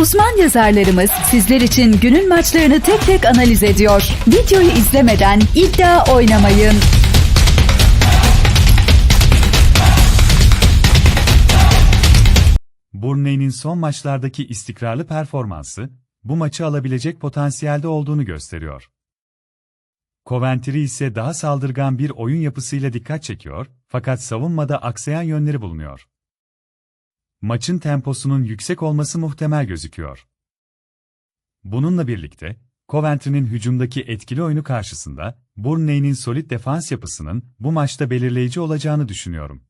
Uzman yazarlarımız sizler için günün maçlarını tek tek analiz ediyor. Videoyu izlemeden iddia oynamayın. Burnley'nin son maçlardaki istikrarlı performansı, bu maçı alabilecek potansiyelde olduğunu gösteriyor. Coventry ise daha saldırgan bir oyun yapısıyla dikkat çekiyor, fakat savunmada aksayan yönleri bulunuyor. Maçın temposunun yüksek olması muhtemel gözüküyor. Bununla birlikte, Coventry'nin hücumdaki etkili oyunu karşısında, Burnley'nin solid defans yapısının bu maçta belirleyici olacağını düşünüyorum.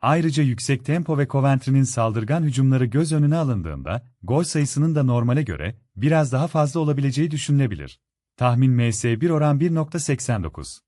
Ayrıca yüksek tempo ve Coventry'nin saldırgan hücumları göz önüne alındığında, gol sayısının da normale göre biraz daha fazla olabileceği düşünülebilir. Tahmin MS1 oran 1.89.